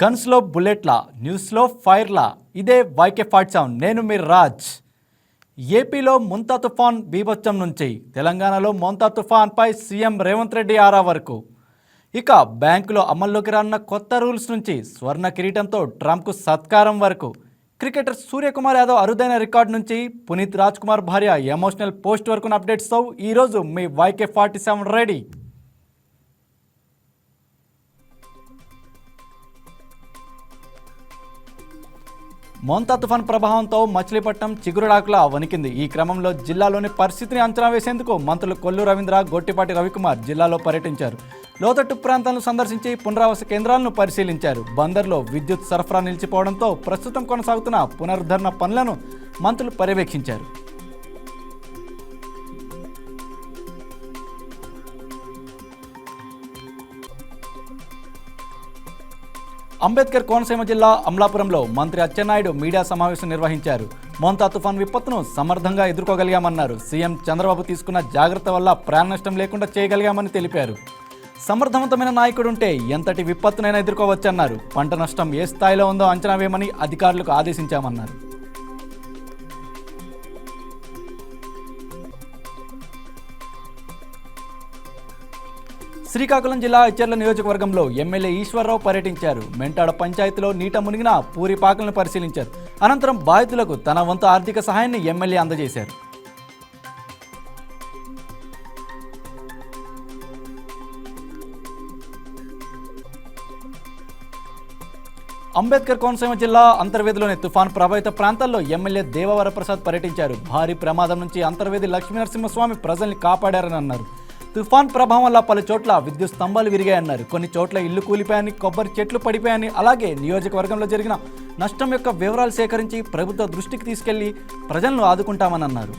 గన్స్లో బుల్లెట్ల న్యూస్లో ఫైర్లా. ఇదే YK fight sound. నేను మీ రాజ్. ఏపీలో ముంతా తుఫాన్ బీభత్సం నుంచి తెలంగాణలో మొంతా తుఫాన్పై సీఎం రేవంత్ రెడ్డి ఆరా వరకు. ఇక బ్యాంకులో అమల్లోకి రానున్న కొత్త రూల్స్ నుంచి స్వర్ణ కిరీటంతో ట్రంప్కు సత్కారం వరకు. క్రికెటర్ సూర్యకుమార్ యాదవ్ అరుదైన రికార్డు నుంచి పునీత్ రాజ్ కుమార్ భార్య ఎమోషనల్ పోస్ట్ వరకు అప్డేట్స్తో ఈరోజు మీ YK forty seven ready. Montha తుఫాన్ ప్రభావంతో మచిలీపట్నం చిగురుడాకులా వణికింది. ఈ క్రమంలో జిల్లాలోని పరిస్థితిని అంచనా వేసేందుకు మంత్రులు కొల్లు రవీంద్ర గొట్టిపాటి రవికుమార్ జిల్లాలో పర్యటించారు. లోతట్టు ప్రాంతాలను సందర్శించి పునరావాస కేంద్రాలను పరిశీలించారు. బందర్లో విద్యుత్ సరఫరా నిలిచిపోవడంతో ప్రస్తుతం కొనసాగుతున్న పునరుద్ధరణ పనులను మంత్రులు పర్యవేక్షించారు. అంబేద్కర్ కోనసీమ జిల్లా అమలాపురంలో మంత్రి అచ్చెన్నాయుడు మీడియా సమావేశం నిర్వహించారు. మోంతా తుఫాన్ విపత్తును సమర్థంగా ఎదుర్కోగలిగామన్నారు. సీఎం చంద్రబాబు తీసుకున్న జాగ్రత్త వల్ల ప్రాణ నష్టం లేకుండా చేయగలిగామని తెలిపారు. సమర్థవంతమైన నాయకుడుంటే ఎంతటి విపత్తునైనా ఎదుర్కోవచ్చన్నారు. పంట నష్టం ఏ స్థాయిలో ఉందో అంచనా వేయమని అధికారులకు ఆదేశించామన్నారు. శ్రీకాకుళం జిల్లా ఇచ్చర్ల నియోజకవర్గంలో ఎమ్మెల్యే ఈశ్వరరావు పర్యటించారు. మెంటాడ పంచాయతీలో నీట మునిగిన పూరిపాకలను పరిశీలించారు. అనంతరం బాధితులకు తన వంతు ఆర్థిక సహాయాన్ని ఎమ్మెల్యే అందజేశారు. అంబేద్కర్ కోనసీమ జిల్లా అంతర్వేదిలోని తుఫాన్ ప్రభావిత ప్రాంతాల్లో ఎమ్మెల్యే దేవవరప్రసాద్ పర్యటించారు. భారీ ప్రమాదం నుంచి అంతర్వేది లక్ష్మీనరసింహస్వామి ప్రజల్ని కాపాడారని అన్నారు. తుఫాన్ ప్రభావం వల్ల పలు చోట్ల విద్యుత్ స్తంభాలు విరిగాయన్నారు. కొన్ని చోట్ల ఇల్లు కూలిపోయాయని కొబ్బరి చెట్లు పడిపోయాయని అలాగే నియోజకవర్గంలో జరిగిన నష్టం యొక్క వివరాలు సేకరించి ప్రభుత్వ దృష్టికి తీసుకెళ్ళి ప్రజలను ఆదుకుంటామని అన్నారు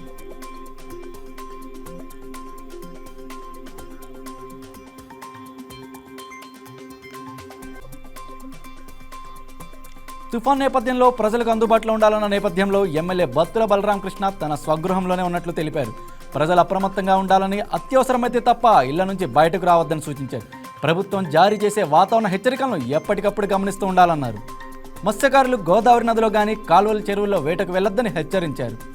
తుఫాన్ నేపథ్యంలో ప్రజలకు అందుబాటులో ఉండాలన్న నేపథ్యంలో ఎమ్మెల్యే బత్తుల బలరామకృష్ణ తన స్వగృహంలోనే ఉన్నట్లు తెలిపారు. ప్రజలు అప్రమత్తంగా ఉండాలని అత్యవసరమైతే తప్ప ఇళ్ళ నుంచి బయటకు రావద్దని సూచించారు. ప్రభుత్వం జారీ చేసే వాతావరణ హెచ్చరికలను ఎప్పటికప్పుడు గమనిస్తూ ఉండాలన్నారు. మత్స్యకారులు గోదావరి నదిలో కానీ కాలువల చెరువుల్లో వేటకు వెళ్ళొద్దని హెచ్చరించారు.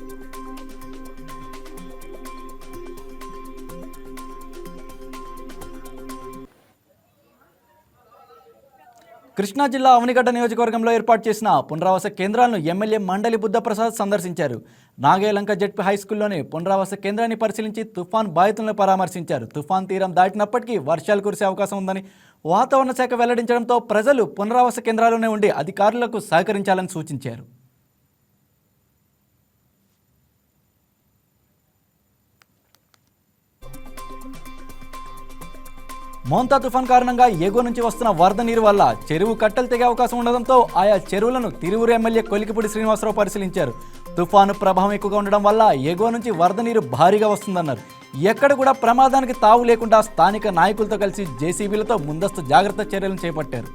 కృష్ణా జిల్లా అవనిగడ్డ నియోజకవర్గంలో ఏర్పాటు చేసిన పునరావాస కేంద్రాలను ఎమ్మెల్యే మండలి బుద్ధప్రసాద్ సందర్శించారు. నాగేలంక జడ్పీ హై స్కూల్లోని పునరావాస కేంద్రాన్ని పరిశీలించి తుఫాన్ బాధితులను పరామర్శించారు. తుఫాన్ తీరం దాటినప్పటికీ వర్షాలు కురిసే అవకాశం ఉందని వాతావరణ శాఖ వెల్లడించడంతో ప్రజలు పునరావాస కేంద్రాల్లోనే ఉండి అధికారులకు సహకరించాలని సూచించారు. మోంతా తుఫాన్ కారణంగా ఎగువ నుంచి వస్తున్న వరద నీరు వల్ల చెరువు కట్టలు తెగే అవకాశం ఉండడంతో ఆయా చెరువులను తిరువురు ఎమ్మెల్యే కొలికిపూడి శ్రీనివాసరావు పరిశీలించారు. తుఫాను ప్రభావం ఎక్కువగా ఉండడం వల్ల ఎగువ నుంచి వరద నీరు భారీగా వస్తుందన్నారు. ఎక్కడ కూడా ప్రమాదానికి తావు లేకుండా స్థానిక నాయకులతో కలిసి జేసీబీలతో ముందస్తు జాగ్రత్త చర్యలను చేపట్టారు.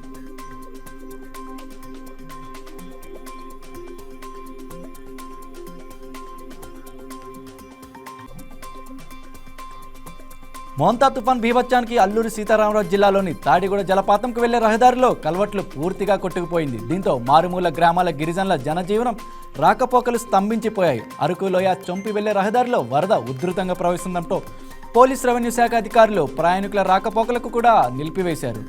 మోంతా తుఫాన్ బీభత్సానికి అల్లూరి సీతారామరాజు జిల్లాలోని తాడిగూడ జలపాతంకు వెళ్ళే రహదారిలో కల్వట్లు పూర్తిగా కొట్టుకుపోయింది. దీంతో మారుమూల గ్రామాల గిరిజనుల జనజీవనం రాకపోకలు స్తంభించిపోయాయి. అరకు లోయ చొంపి వెళ్ళే రహదారిలో వరద ఉధృతంగా ప్రవహిస్తుండటంతో పోలీస్ రెవెన్యూ శాఖ అధికారులు ప్రయాణికుల రాకపోకలకు కూడా నిలిపివేశారు.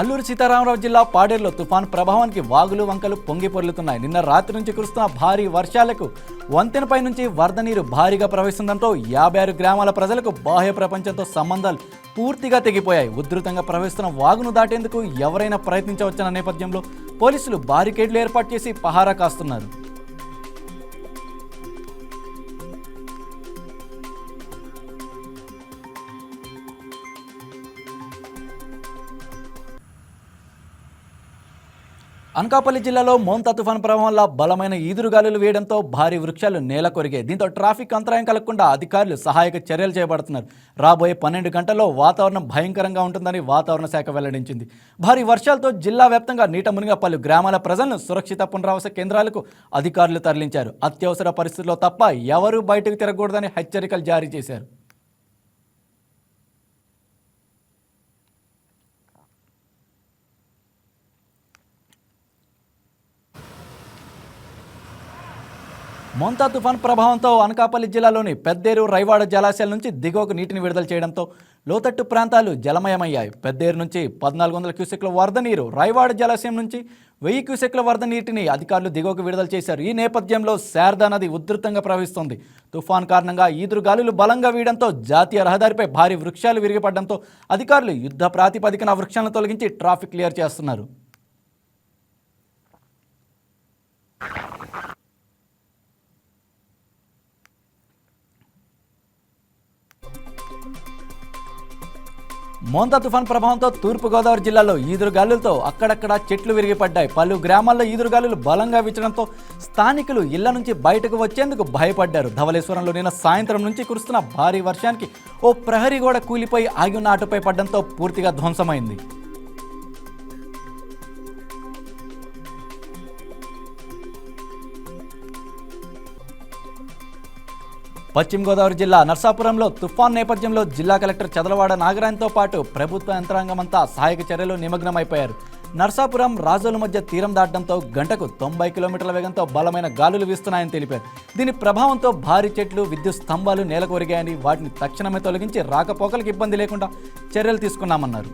అల్లూరు సీతారామరావు జిల్లా పాడేరులో తుఫాన్ ప్రభావానికి వాగులు వంకలు పొంగి పొర్లుతున్నాయి. నిన్న రాత్రి నుంచి కురుస్తున్న భారీ వర్షాలకు వంతెనపై నుంచి వరద నీరు భారీగా ప్రవహిస్తుందంటూ యాభై ఆరు గ్రామాల ప్రజలకు బాహ్య ప్రపంచంతో సంబంధాలు పూర్తిగా తెగిపోయాయి. ఉధృతంగా ప్రవహిస్తున్న వాగును దాటేందుకు ఎవరైనా ప్రయత్నించవచ్చన్న నేపథ్యంలో పోలీసులు బారికేడ్లు ఏర్పాటు చేసి పహారా కాస్తున్నారు. అనకాపల్లి జిల్లాలో మోంతా తుఫాన్ ప్రభావం వల్ల బలమైన ఈదురుగాలులు వేయడంతో భారీ వృక్షాలు నేల కొరిగాయి. దీంతో ట్రాఫిక్ అంతరాయం కలగకుండా అధికారులు సహాయక చర్యలు చేపడుతున్నారు. రాబోయే పన్నెండు గంటల్లో వాతావరణం భయంకరంగా ఉంటుందని వాతావరణ శాఖ వెల్లడించింది. భారీ వర్షాలతో జిల్లా వ్యాప్తంగా నీట మునిగిన పలు గ్రామాల ప్రజలను సురక్షిత పునరావాస కేంద్రాలకు అధికారులు తరలించారు. అత్యవసర పరిస్థితుల్లో తప్ప ఎవరూ బయటకు తిరగకూడదని హెచ్చరికలు జారీ చేశారు. మొంతా తుఫాన్ ప్రభావంతో అనకాపల్లి జిల్లాలోని పెద్దేరు రైవాడ జలాశయాల నుంచి దిగువకు నీటిని విడుదల చేయడంతో లోతట్టు ప్రాంతాలు జలమయమయ్యాయి. పెద్దేరు నుంచి పద్నాలుగు వందల క్యూసెక్ల వరద నీరు రైవాడ జలాశయం నుంచి వెయ్యి క్యూసెక్ల వరద నీటిని అధికారులు దిగువకు విడుదల చేశారు. ఈ నేపథ్యంలో శారదా నది ఉధృతంగా ప్రవహిస్తోంది. తుఫాన్ కారణంగా ఈదురు గాలులు బలంగా వీయడంతో జాతీయ రహదారిపై భారీ వృక్షాలు విరిగిపడడంతో అధికారులు యుద్ధ ప్రాతిపదికన వృక్షాలను తొలగించి ట్రాఫిక్ క్లియర్ చేస్తున్నారు. మోంతా తుఫాన్ ప్రభావంతో తూర్పుగోదావరి జిల్లాలో ఈదురుగాలులతో అక్కడక్కడ చెట్లు విరిగిపడ్డాయి. పలు గ్రామాల్లో ఈదురుగాలులు బలంగా వీచడంతో స్థానికులు ఇళ్ళ నుంచి బయటకు వచ్చేందుకు భయపడ్డారు. ధవళేశ్వరంలో నిన్న సాయంత్రం నుంచి కురుస్తున్న భారీ వర్షానికి ఓ ప్రహరీ గోడ కూలిపోయి ఆగి ఉన్న ఆటోపై పడడంతో పూర్తిగా ధ్వంసమైంది. పశ్చిమ గోదావరి జిల్లా నర్సాపురంలో తుఫాన్ నేపథ్యంలో జిల్లా కలెక్టర్ చదలవాడ నాగరాయణతో పాటు ప్రభుత్వ యంత్రాంగమంతా సహాయక చర్యలు నిమగ్నమైపోయారు. నర్సాపురం రాజోల మధ్య తీరం దాటడంతో గంటకు తొంభై కిలోమీటర్ల వేగంతో బలమైన గాలులు వీస్తున్నాయని తెలిపారు. దీని ప్రభావంతో భారీ చెట్లు విద్యుత్ స్తంభాలు నేలకొరిగాయని వాటిని తక్షణమే తొలగించి రాకపోకలకు ఇబ్బంది లేకుండా చర్యలు తీసుకున్నామన్నారు.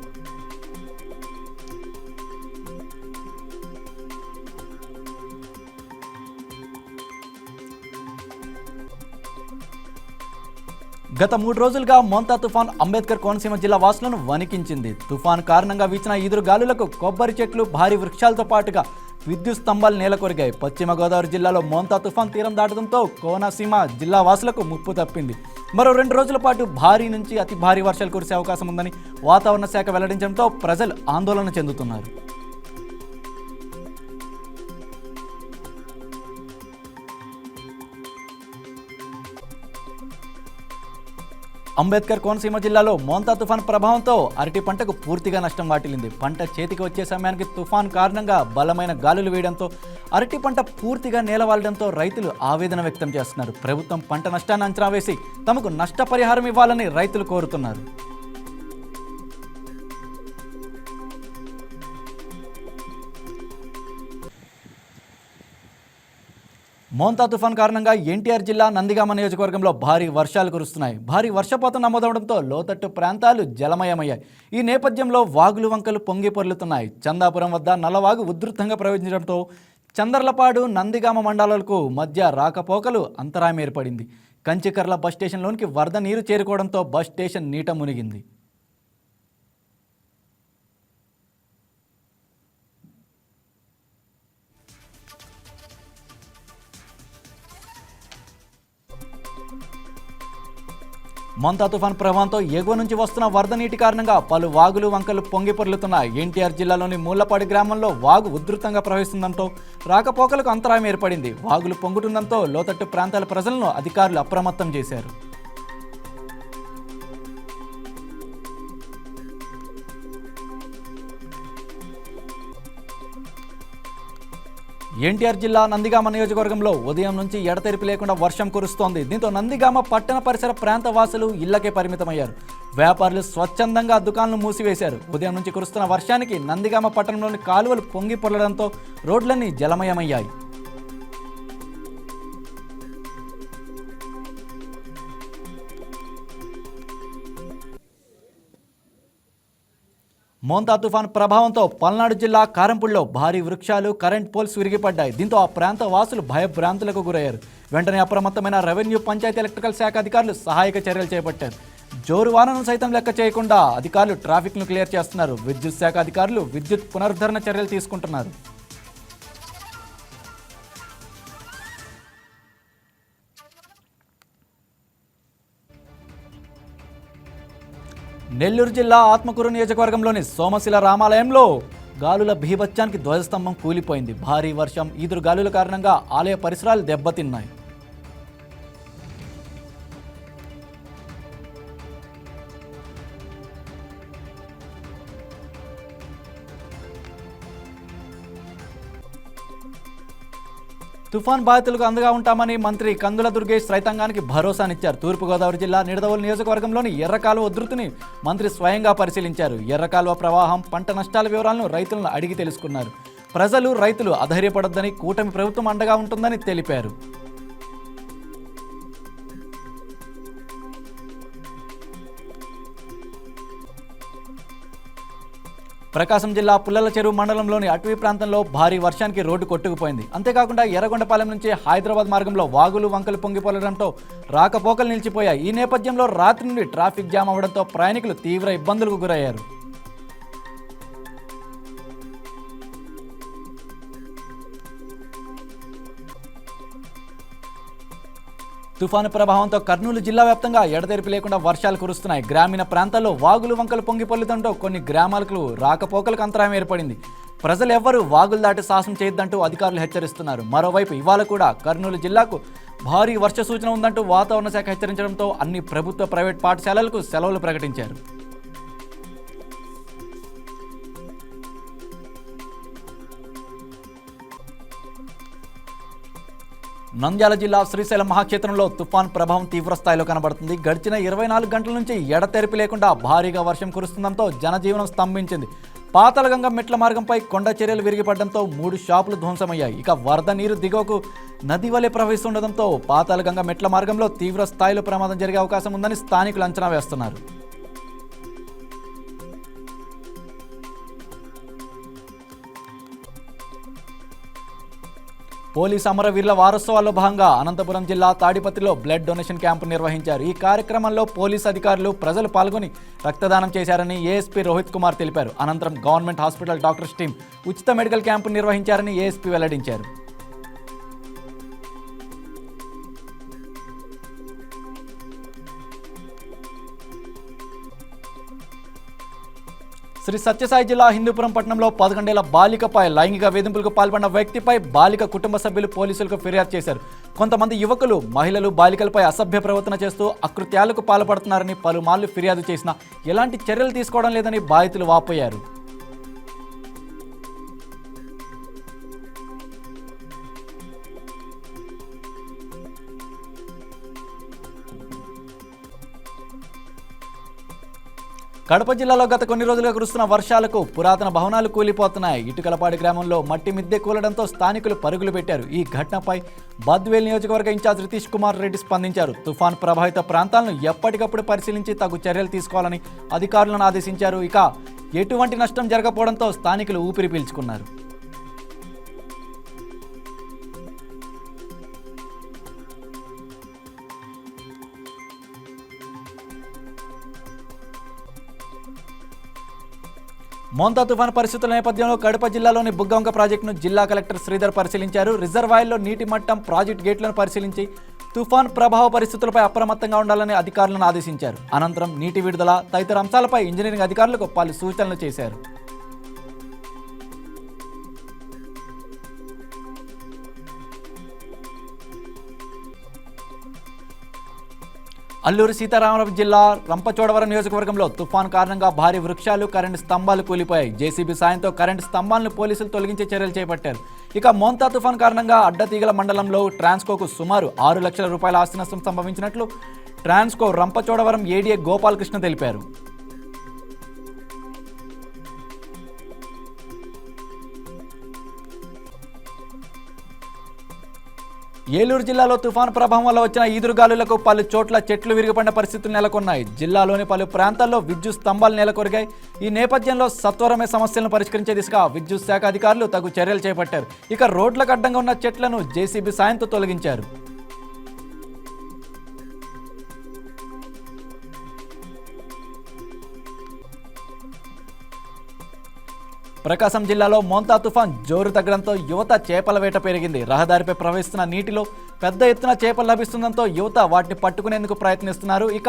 గత మూడు రోజులుగా మోంతా తుఫాన్ అంబేద్కర్ కోనసీమ జిల్లా వాసులను వణికించింది. తుఫాన్ కారణంగా వీచిన ఈదురు గాలులకు కొబ్బరి చెట్లు భారీ వృక్షాలతో పాటుగా విద్యుత్ స్తంభాలు నేలకొరిగాయి. పశ్చిమ గోదావరి జిల్లాలో మోంతా తుఫాన్ తీరం దాటడంతో కోనసీమ జిల్లా వాసులకు ముప్పు తప్పింది. మరో రెండు రోజుల పాటు భారీ నుంచి అతి భారీ వర్షాలు కురిసే అవకాశం ఉందని వాతావరణ శాఖ వెల్లడించడంతో ప్రజలు ఆందోళన చెందుతున్నారు. అంబేద్కర్ కోనసీమ జిల్లాలో మోంతా తుఫాన్ ప్రభావంతో అరటి పంటకు పూర్తిగా నష్టం వాటిల్లింది. పంట చేతికి వచ్చే సమయానికి తుఫాన్ కారణంగా బలమైన గాలులు వేయడంతో అరటి పంట పూర్తిగా నేలవాలడంతో రైతులు ఆవేదన వ్యక్తం చేస్తున్నారు. ప్రభుత్వం పంట నష్టాన్ని అంచనా వేసి తమకు నష్టపరిహారం ఇవ్వాలని రైతులు కోరుతున్నారు. మోంతా తుఫాన్ కారణంగా ఎన్టీఆర్ జిల్లా నందిగామ నియోజకవర్గంలో భారీ వర్షాలు కురుస్తున్నాయి. భారీ వర్షపాతం నమోదవడంతో లోతట్టు ప్రాంతాలు జలమయమయ్యాయి. ఈ నేపథ్యంలో వాగులు వంకలు పొంగి పొర్లుతున్నాయి. చందాపురం వద్ద నల్లవాగు ఉధృతంగా ప్రవహించడంతో చందర్లపాడు నందిగామ మండలాలకు మధ్య రాకపోకలు అంతరాయం ఏర్పడింది. కంచికర్ల బస్ స్టేషన్లోనికి వరద నీరు చేరుకోవడంతో బస్ స్టేషన్ నీట మునిగింది. మంతా తుఫాన్ ప్రభావంతో ఎగువ నుంచి వస్తున్న వరద నీటి కారణంగా పలు వాగులు వంకలు పొంగి పొర్లుతున్నాయి ఎన్టీఆర్ జిల్లాలోని మూలపాడి గ్రామంలో వాగు ఉధృతంగా ప్రవహిస్తుందంతో రాకపోకలకు అంతరాయం ఏర్పడింది. వాగులు పొంగుతుండంతో లోతట్టు ప్రాంతాల ప్రజలను అధికారులు అప్రమత్తం చేశారు. ఎన్టీఆర్ జిల్లా నందిగామ నియోజకవర్గంలో ఉదయం నుంచి ఎడతెరిపి లేకుండా వర్షం కురుస్తోంది. దీంతో నందిగామ పట్టణ పరిసర ప్రాంత వాసులు ఇళ్ళకే పరిమితమయ్యారు. వ్యాపారులు స్వచ్ఛందంగా దుకాణాలను మూసివేశారు. ఉదయం నుంచి కురుస్తున్న వర్షానికి నందిగామ పట్టణంలోని కాలువలు పొంగి పొరలడంతో రోడ్లన్నీ జలమయమయ్యాయి. మోంతా తుఫాన్ ప్రభావంతో పల్నాడు జిల్లా కారంపూడిలో భారీ వృక్షాలు కరెంట్ పోల్స్ విరిగిపడ్డాయి. దీంతో ఆ ప్రాంత వాసులు భయభ్రాంతులకు గురయ్యారు. వెంటనే అప్రమత్తమైన రెవెన్యూ పంచాయతీ ఎలక్ట్రికల్ శాఖ అధికారులు సహాయక చర్యలు చేపట్టారు. జోరు వానను సైతం లెక్క చేయకుండా అధికారులు ట్రాఫిక్ను క్లియర్ చేస్తున్నారు. విద్యుత్ శాఖ అధికారులు విద్యుత్ పునరుద్ధరణ చర్యలు తీసుకుంటున్నారు. నెల్లూరు జిల్లా ఆత్మకూరు నియోజకవర్గంలోని సోమశిల రామాలయంలో గాలుల భీభత్యానికి ధ్వజస్తంభం కూలిపోయింది. భారీ వర్షం ఈదురు గాలుల కారణంగా ఆలయ పరిసరాలు దెబ్బతిన్నాయి. తుఫాన్ బాధితులకు అందగా ఉంటామని మంత్రి కందుల దుర్గేష్ రైతాంగానికి భరోసానిచ్చారు. తూర్పుగోదావరి జిల్లా నిడదవోలు నియోజకవర్గంలోని ఎర్రకాలువ ఉధృతిని మంత్రి స్వయంగా పరిశీలించారు. ఎర్రకాలువ ప్రవాహం పంట నష్టాల వివరాలను రైతులను అడిగి తెలుసుకున్నారు. ప్రజలు రైతులు అధైర్యపడొద్దని కూటమి ప్రభుత్వం అండగా ఉంటుందని తెలిపారు. ప్రకాశం జిల్లా పుల్లల చెరువు మండలంలోని అటవీ ప్రాంతంలో భారీ వర్షానికి రోడ్డు కొట్టుకుపోయింది. అంతేకాకుండా ఎర్రగొండపాలెం నుంచి హైదరాబాద్ మార్గంలో వాగులు వంకలు పొంగిపోలడంతో రాకపోకలు నిలిచిపోయాయి. ఈ నేపథ్యంలో రాత్రి నుండి ట్రాఫిక్ జామ్ అవడంతో ప్రయాణికులు తీవ్ర ఇబ్బందులకు గురయ్యారు. తుఫాను ప్రభావంతో కర్నూలు జిల్లా వ్యాప్తంగా ఎడతెరిపి లేకుండా వర్షాలు కురుస్తున్నాయి. గ్రామీణ ప్రాంతాల్లో వాగులు వంకలు పొంగి పొల్లుతుంటూ కొన్ని గ్రామాలకు రాకపోకలకు అంతరాయం ఏర్పడింది. ప్రజలు ఎవ్వరూ వాగులు దాటి సాహసం చేయొద్దంటూ అధికారులు హెచ్చరిస్తున్నారు. మరోవైపు ఇవాళ కూడా కర్నూలు జిల్లాకు భారీ వర్ష సూచన ఉందంటూ వాతావరణ శాఖ హెచ్చరించడంతో అన్ని ప్రభుత్వ ప్రైవేట్ పాఠశాలలకు సెలవులు ప్రకటించారు. నంద్యాల జిల్లా శ్రీశైలం మహాక్షేత్రంలో తుఫాన్ ప్రభావం తీవ్రస్థాయిలో కనబడుతుంది. గడిచిన ఇరవై నాలుగు గంటల నుంచి ఎడతెరిపి లేకుండా భారీగా వర్షం కురుస్తుండటంతో జనజీవనం స్తంభించింది. పాతలగంగ మెట్ల మార్గంపై కొండ చర్యలు విరిగిపడడంతో మూడు షాపులు ధ్వంసమయ్యాయి. ఇక వరద నీరు దిగువకు నది వలె ప్రవహిస్తుండటంతో పాతలగంగ మెట్ల మార్గంలో తీవ్ర స్థాయిలో ప్రమాదం జరిగే అవకాశం ఉందని స్థానికులు అంచనా వేస్తున్నారు. పోలీస్ అమరవీరుల వారోత్సవాల్లో భాగంగా అనంతపురం జిల్లా తాడిపత్రిలో బ్లడ్ డొనేషన్ క్యాంపు నిర్వహించారు. ఈ కార్యక్రమంలో పోలీస్ అధికారులు ప్రజలు పాల్గొని రక్తదానం చేశారని ఏఎస్పీ రోహిత్ కుమార్ తెలిపారు. అనంతరం గవర్నమెంట్ హాస్పిటల్ డాక్టర్స్ టీం ఉచిత మెడికల్ క్యాంపు నిర్వహించారని ఏఎస్పీ వెల్లడించారు. శ్రీ సత్యసాయి జిల్లా హిందూపురం పట్టణంలో పదకొండేళ్ళ బాలికపై లైంగిక వేధింపులకు పాల్పడిన వ్యక్తిపై బాలిక కుటుంబ సభ్యులు పోలీసులకు ఫిర్యాదు చేశారు. కొంతమంది యువకులు మహిళలు బాలికలపై అసభ్య ప్రవర్తన చేస్తూ అకృత్యాలకు పాల్పడుతున్నారని పలుమార్లు ఫిర్యాదు చేసినా ఎలాంటి చర్యలు తీసుకోవడం లేదని బాధితులు వాపోయారు. కడప జిల్లాలో గత కొన్ని రోజులుగా కురుస్తున్న వర్షాలకు పురాతన భవనాలు కూలిపోతున్నాయి. ఇటుకలపాడి గ్రామంలో మట్టి మిద్దె కూలడంతో స్థానికులు పరుగులు పెట్టారు. ఈ ఘటనపై బద్వేల్ నియోజకవర్గ ఇన్ఛార్జ్ రితీష్ కుమార్ రెడ్డి స్పందించారు. తుఫాన్ ప్రభావిత ప్రాంతాలను ఎప్పటికప్పుడు పరిశీలించి తగు చర్యలు తీసుకోవాలని అధికారులను ఆదేశించారు. ఇక ఎటువంటి నష్టం జరగకపోవడంతో స్థానికులు ఊపిరి పీల్చుకున్నారు. మోంతా తుఫాను పరిస్థితుల నేపథ్యంలో కడప జిల్లాలోని బుగ్గవంక ప్రాజెక్టును జిల్లా కలెక్టర్ శ్రీధర్ పరిశీలించారు. రిజర్వాయర్లో నీటి మట్టం ప్రాజెక్టు గేట్లను పరిశీలించి తుఫాన్ ప్రభావ పరిస్థితులపై అప్రమత్తంగా ఉండాలని అధికారులను ఆదేశించారు. అనంతరం నీటి విడుదల తదితర అంశాలపై ఇంజనీరింగ్ అధికారులకు పలు సూచనలు చేశారు. అల్లూరు సీతారామరాజు జిల్లా రంపచోడవరం నియోజకవర్గంలో తుఫాన్ కారణంగా భారీ వృక్షాలు కరెంటు స్తంభాలు కూలిపోయాయి. జేసీబీ సాయంతో కరెంటు స్తంభాలను పోలీసులు తొలగించే చర్యలు చేపట్టారు. ఇక మోంతా తుఫాన్ కారణంగా అడ్డతీగల మండలంలో ట్రాన్స్కోకు సుమారు ఆరు లక్షల రూపాయల ఆస్తి నష్టం సంభవించినట్లు ట్రాన్స్కో రంపచోడవరం ఏడీఏ గోపాలకృష్ణ తెలిపారు. ఏలూరు జిల్లాలో తుఫాను ప్రభావం వల్ల వచ్చిన ఈదురుగాలులకు పలు చోట్ల చెట్లు విరిగిపడిన పరిస్థితులు నెలకొన్నాయి. జిల్లాలోని పలు ప్రాంతాల్లో విద్యుత్ స్తంభాలు నెలకొరిగాయి. ఈ నేపథ్యంలో సత్వరమే సమస్యలను పరిష్కరించే దిశగా విద్యుత్ శాఖ అధికారులు తగు చర్యలు చేపట్టారు. ఇక రోడ్లకు అడ్డంగా ఉన్న చెట్లను జేసీబీ సాయంతో తొలగించారు. ప్రకాశం జిల్లాలో మోంతా తుఫాన్ జోరు తగ్గడంతో యువత చేపల వేట పెరిగింది. రహదారిపై ప్రవహిస్తున్న నీటిలో పెద్ద ఎత్తున చేపలు లభిస్తుందంతో యువత వాటిని పట్టుకునేందుకు ప్రయత్నిస్తున్నారు. ఇక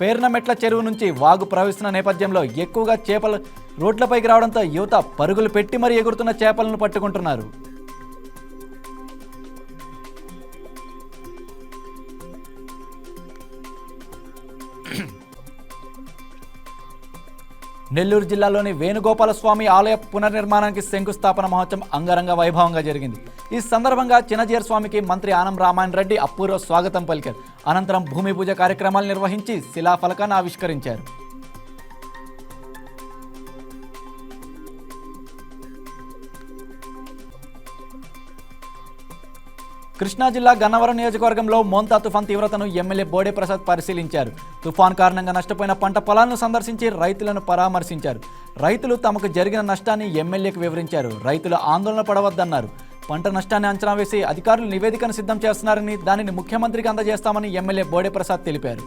పేర్నమెట్ల చెరువు నుంచి వాగు ప్రవహిస్తున్న నేపథ్యంలో ఎక్కువగా చేపలు రోడ్లపైకి రావడంతో యువత పరుగులు పెట్టి మరీ ఎగురుతున్న చేపలను పట్టుకుంటున్నారు. నెల్లూరు జిల్లాలోని వేణుగోపాల స్వామి ఆలయ పునర్నిర్మాణానికి శంకుస్థాపన మహోత్సవం అంగరంగ వైభవంగా జరిగింది. ఈ సందర్భంగా చిన్నజీర స్వామికి మంత్రి ఆనం రామాయణ రెడ్డి అపూర్వ స్వాగతం పలికారు. అనంతరం భూమి పూజ కార్యక్రమాలు నిర్వహించి శిలాఫలకాన్ని ఆవిష్కరించారు. కృష్ణా జిల్లా గన్నవరం నియోజకవర్గంలో మోంతా తుఫాన్ తీవ్రతను ఎమ్మెల్యే బోడే ప్రసాద్ పరిశీలించారు. తుఫాన్ కారణంగా నష్టపోయిన పంట పొలాలను సందర్శించి రైతులను పరామర్శించారు. రైతులు తమకు జరిగిన నష్టాన్ని ఎమ్మెల్యేకు వివరించారు. రైతులు ఆందోళన పడవద్దన్నారు. పంట నష్టాన్ని అంచనా వేసి అధికారులు నివేదికను సిద్ధం చేస్తున్నారని దానిని ముఖ్యమంత్రికి అందజేస్తామని ఎమ్మెల్యే బోడే ప్రసాద్ తెలిపారు.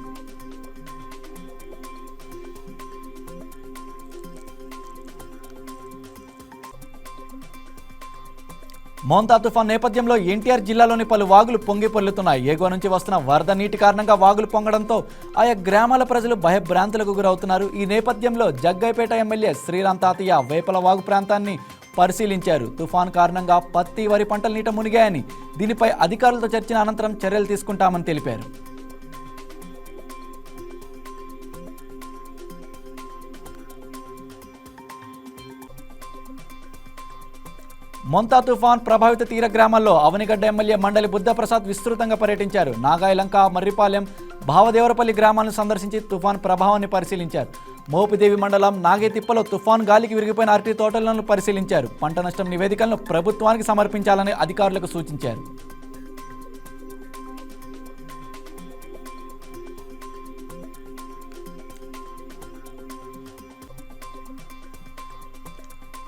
మోంతా తుఫాన్ నేపథ్యంలో ఎన్టీఆర్ జిల్లాలోని పలు వాగులు పొంగి పొల్లుతున్నాయి ఏగో నుంచి వస్తున్న వరద నీటి కారణంగా వాగులు పొంగడంతో ఆయా గ్రామాల ప్రజలు భయభ్రాంతులకు గురవుతున్నారు. ఈ నేపథ్యంలో జగ్గైపేట ఎమ్మెల్యే శ్రీరామ్ తాతయ్య వేపల వాగు ప్రాంతాన్ని పరిశీలించారు. తుఫాన్ కారణంగా పత్తి వరి పంటలు నీట మునిగాయని దీనిపై అధికారులతో చర్చిన అనంతరం చర్యలు తీసుకుంటామని తెలిపారు. మొంతా తుఫాన్ ప్రభావిత తీర గ్రామాల్లో అవనిగడ్డ ఎమ్మెల్యే మండలి బుద్ధప్రసాద్ విస్తృతంగా పర్యటించారు. నాగాయలంక మర్రిపాలెం భావదేవరపల్లి గ్రామాలను సందర్శించి తుఫాన్ ప్రభావాన్ని పరిశీలించారు. మోపిదేవి మండలం నాగేతిప్పలో తుఫాన్ గాలికి విరిగిపోయిన అరటి తోటలను పరిశీలించారు. పంట నష్టం నివేదికలను ప్రభుత్వానికి సమర్పించాలని అధికారులకు సూచించారు.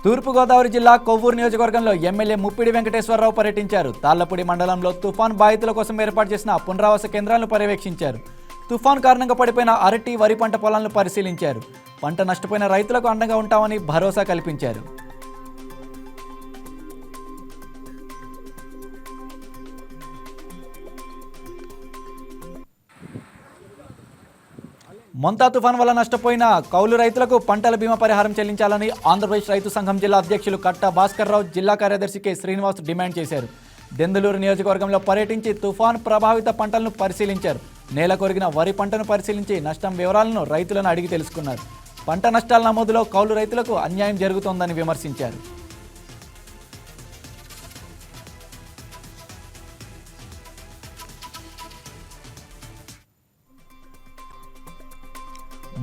తూర్పుగోదావరి జిల్లా కొవ్వూరు నియోజకవర్గంలో ఎమ్మెల్యే ముప్పిడి వెంకటేశ్వరరావు పర్యటించారు. తాళ్ళపూడి మండలంలో తుఫాన్ బాధితుల కోసం ఏర్పాటు చేసిన పునరావాస కేంద్రాలను పర్యవేక్షించారు. తుఫాన్ కారణంగా పడిపోయిన అరటి వరి పంట పొలాలను పరిశీలించారు. పంట నష్టపోయిన రైతులకు అండగా ఉంటామని భరోసా కల్పించారు. మొంతా తుఫాన్ వల్ల నష్టపోయిన కౌలు రైతులకు పంటల బీమా పరిహారం చెల్లించాలని ఆంధ్రప్రదేశ్ రైతు సంఘం జిల్లా అధ్యక్షులు కట్ట భాస్కర్ రావు జిల్లా కార్యదర్శి కె. శ్రీనివాస్ డిమాండ్ చేశారు. దెందులూరు నియోజకవర్గంలో పర్యటించి తుఫాన్ ప్రభావిత పంటలను పరిశీలించారు. నేల కొరిగిన వరి పంటను పరిశీలించి నష్టం వివరాలను రైతులను అడిగి తెలుసుకున్నారు. పంట నష్టాల నమోదులో కౌలు రైతులకు అన్యాయం జరుగుతోందని విమర్శించారు.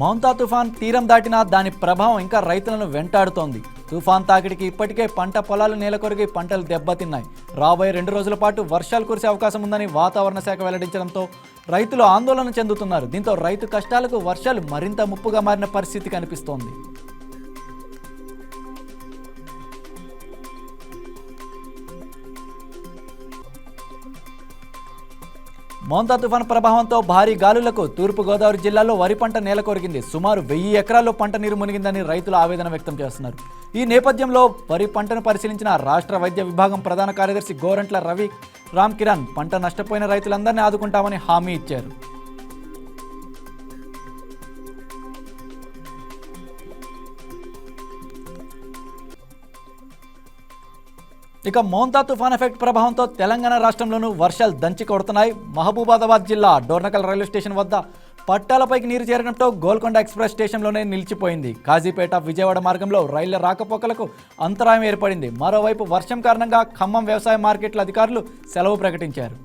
మౌంతా తుఫాన్ తీరం దాటినా దాని ప్రభావం ఇంకా రైతులను వెంటాడుతోంది. తుఫాన్ తాకిడికి ఇప్పటికే పంట పొలాలు నేలకొరిగి పంటలు దెబ్బతిన్నాయి. రాబోయే రెండు రోజుల పాటు వర్షాలు కురిసే అవకాశం ఉందని వాతావరణ శాఖ వెల్లడించడంతో రైతులు ఆందోళన చెందుతున్నారు. దీంతో రైతు కష్టాలకు వర్షాలు మరింత ముప్పుగా మారిన పరిస్థితి కనిపిస్తోంది. మోంతా తుఫాన్ ప్రభావంతో భారీ గాలులకు తూర్పుగోదావరి జిల్లాలో వరి పంట నేలకొరిగింది సుమారు వెయ్యి ఎకరాల్లో పంట నీరు మునిగిందని రైతులు ఆవేదన వ్యక్తం చేస్తున్నారు. ఈ నేపథ్యంలో వరి పంటను పరిశీలించిన రాష్ట్ర వైద్య విభాగం ప్రధాన కార్యదర్శి గోరంట్ల రవి రామ్ కిరణ్ పంట నష్టపోయిన రైతులందరినీ ఆదుకుంటామని హామీ ఇచ్చారు. ఇక మోంతా తుఫాన్ ఎఫెక్ట్ ప్రభావంతో తెలంగాణ రాష్ట్రంలోనూ వర్షాలు దంచి కొడుతున్నాయి. మహబూబాబాద్ జిల్లా డోర్నకల్ రైల్వే స్టేషన్ వద్ద పట్టాలపైకి నీరు చేరడంతో గోల్కొండ ఎక్స్ప్రెస్ స్టేషన్లోనే నిలిచిపోయింది. కాజీపేట విజయవాడ మార్గంలో రైళ్ళ రాకపోకలకు అంతరాయం ఏర్పడింది. మరోవైపు వర్షం కారణంగా ఖమ్మం వ్యవసాయ మార్కెట్ల అధికారులు సెలవు ప్రకటించారు.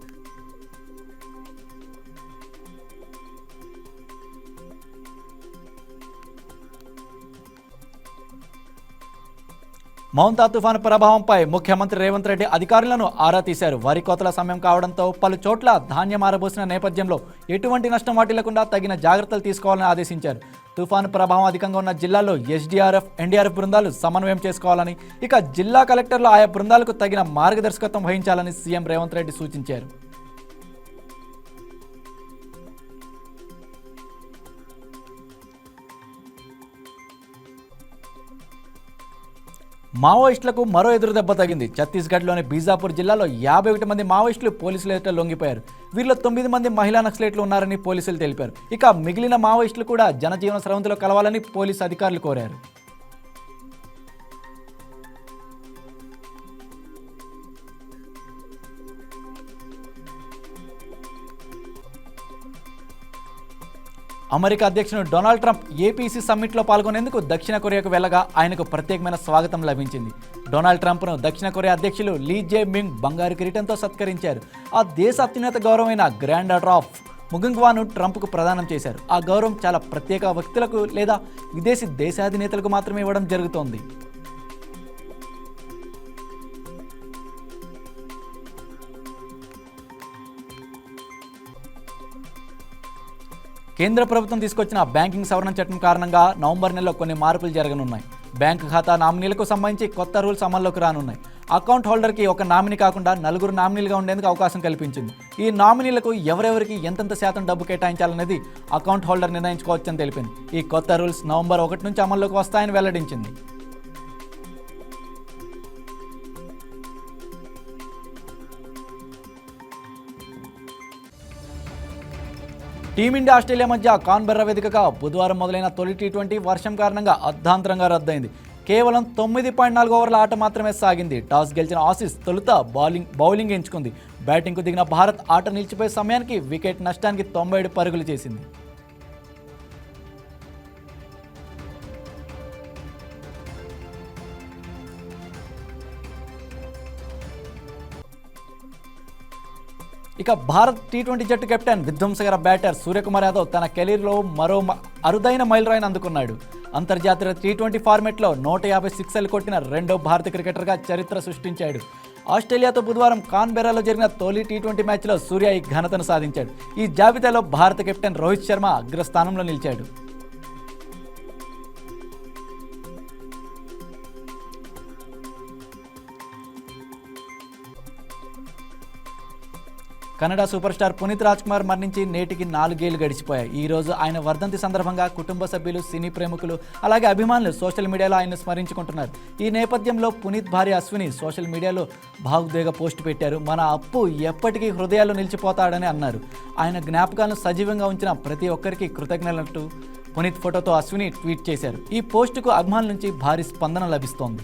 మౌంతా తుఫాను ప్రభావంపై ముఖ్యమంత్రి రేవంత్ రెడ్డి అధికారులను ఆరా తీశారు. వరి కోతల సమయం కావడంతో పలు చోట్ల ధాన్యం ఆరబోసిన నేపథ్యంలో ఎటువంటి నష్టం వాటిల్లకుండా తగిన జాగ్రత్తలు తీసుకోవాలని ఆదేశించారు. తుఫాను ప్రభావం అధికంగా ఉన్న జిల్లాల్లో ఎస్డీఆర్ఎఫ్ ఎన్డీఆర్ఎఫ్ బృందాలు సమన్వయం చేసుకోవాలని ఇక జిల్లా కలెక్టర్లు ఆయా బృందాలకు తగిన మార్గదర్శకత్వం వహించాలని సీఎం రేవంత్ రెడ్డి సూచించారు. మావోయిస్టులకు మరో ఎదురు దెబ్బ తగింది ఛత్తీస్గఢ్లోని బీజాపూర్ జిల్లాలో యాభై ఒకటి మంది మావోయిస్టులు పోలీసుల ఎదుట లొంగిపోయారు. వీరిలో తొమ్మిది మంది మహిళా నక్సలైట్లు ఉన్నారని పోలీసులు తెలిపారు. ఇక మిగిలిన మావోయిస్టులు కూడా జనజీవన స్రవంతిలో కలవాలని పోలీసు అధికారులు కోరారు. అమెరికా అధ్యక్షుడు డొనాల్డ్ ట్రంప్ ఏపీసీ సమ్మిట్లో పాల్గొనేందుకు దక్షిణ కొరియాకు వెళ్ళగా ఆయనకు ప్రత్యేకమైన స్వాగతం లభించింది. డొనాల్డ్ ట్రంప్ను దక్షిణ కొరియా అధ్యక్షులు లీ జే మింగ్ బంగారు కిరీటంతో సత్కరించారు. ఆ దేశ అత్యున్నత గౌరవమైన గ్రాండ్ ఆర్డర్ ఆఫ్ ముగింగ్వాను ట్రంప్కు ప్రదానం చేశారు. ఆ గౌరవం చాలా ప్రత్యేక వ్యక్తులకు లేదా విదేశీ దేశాధినేతలకు మాత్రమే ఇవ్వడం జరుగుతోంది. కేంద్ర ప్రభుత్వం తీసుకొచ్చిన బ్యాంకింగ్ సవరణ చట్టం కారణంగా నవంబర్ నెలలో కొన్ని మార్పులు జరగనున్నాయి. బ్యాంకు ఖాతా నామినీలకు సంబంధించి కొత్త రూల్స్ అమల్లోకి రానున్నాయి. అకౌంట్ హోల్డర్కి ఒక నామినీ కాకుండా నలుగురు నామినీలుగా ఉండేందుకు అవకాశం కల్పించింది. ఈ నామినీలకు ఎవరెవరికి ఎంతెంత శాతం డబ్బు కేటాయించాలనేది అకౌంట్ హోల్డర్ నిర్ణయించుకోవచ్చని తెలిపింది. ఈ కొత్త రూల్స్ నవంబర్ ఒకటి నుంచి అమల్లోకి వస్తాయని వెల్లడించింది. టీమిండియా ఆస్ట్రేలియా మధ్య కాన్బెర్రా వేదికగా బుధవారం మొదలైన తొలి టీ ట్వంటీ వర్షం కారణంగా అర్ధాంతరంగా రద్దయింది. కేవలం తొమ్మిది పాయింట్ నాలుగు ఓవర్ల ఆట మాత్రమే సాగింది. టాస్ గెలిచిన ఆసీస్ తొలుత బౌలింగ్ బౌలింగ్ ఎంచుకుంది. బ్యాటింగ్కు దిగిన భారత్ ఆట నిలిచిపోయే సమయానికి వికెట్ నష్టానికి తొంభై ఏడు పరుగులు చేసింది. ఇక భారత్ టీ ట్వంటీ జట్టు కెప్టెన్ విధ్వంసకర బ్యాటర్ సూర్యకుమార్ యాదవ్ తన కెరీర్లో మరో అరుదైన మైలురాయిని అందుకున్నాడు అంతర్జాతీయ టీ ట్వంటీ ఫార్మెట్లో నూట యాభై సిక్సర్లు కొట్టిన రెండో భారత క్రికెటర్గా చరిత్ర సృష్టించాడు. ఆస్ట్రేలియాతో బుధవారం కాన్బెరాలో జరిగిన తొలి టీ ట్వంటీ మ్యాచ్లో సూర్య ఈ ఘనతను సాధించాడు. ఈ జాబితాలో భారత కెప్టెన్ రోహిత్ శర్మ అగ్రస్థానంలో నిలిచాడు. కన్నడ సూపర్ స్టార్ పునీత్ రాజ్ కుమార్ మరణించి నేటికి నాలుగేళ్ళు గడిచిపోయాయి. ఈ రోజు ఆయన వర్ధంతి సందర్భంగా కుటుంబ సభ్యులు సినీ ప్రేమికులు అలాగే అభిమానులు సోషల్ మీడియాలో ఆయన స్మరించుకుంటున్నారు. ఈ నేపథ్యంలో పునీత్ భార్య అశ్విని సోషల్ మీడియాలో భావోద్వేగ పోస్ట్ పెట్టారు. మన అప్పు ఎప్పటికీ హృదయాల్లో నిలిచిపోతాడని అన్నారు. ఆయన జ్ఞాపకాలను సజీవంగా ఉంచిన ప్రతి ఒక్కరికి కృతజ్ఞతలు. పునీత్ ఫోటోతో అశ్విని ట్వీట్ చేశారు. ఈ పోస్టుకు అభిమానుల నుంచి భారీ స్పందన లభిస్తోంది.